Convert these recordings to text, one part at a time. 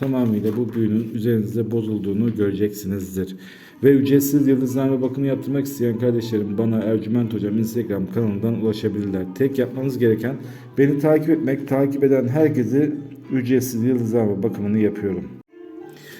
tamamıyla bu büyünün üzerinizde bozulduğunu göreceksinizdir. Ve ücretsiz yıldızlarla bakımı yaptırmak isteyen kardeşlerim bana Ercüment Hocam Instagram kanalından ulaşabilirler. Tek yapmanız gereken beni takip etmek, takip eden herkesi ücretsiz yıldızlarla bakımını yapıyorum.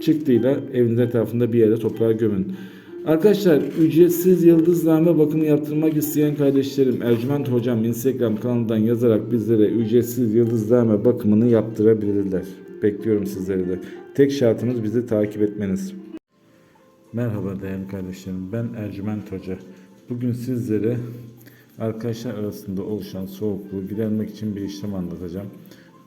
çıktıyla eviniz etrafında bir yere toprağa gömün. Arkadaşlar ücretsiz yıldızlame bakımı yaptırmak isteyen kardeşlerim Ercüment Hocam Instagram kanalından yazarak bizlere ücretsiz yıldızlame bakımını yaptırabilirler. Bekliyorum sizleri de. Tek şartımız bizi takip etmeniz. Merhaba değerli kardeşlerim. Ben Ercüment Hoca. Bugün sizlere arkadaşlar arasında oluşan soğukluğu gidermek için bir işlem anlatacağım.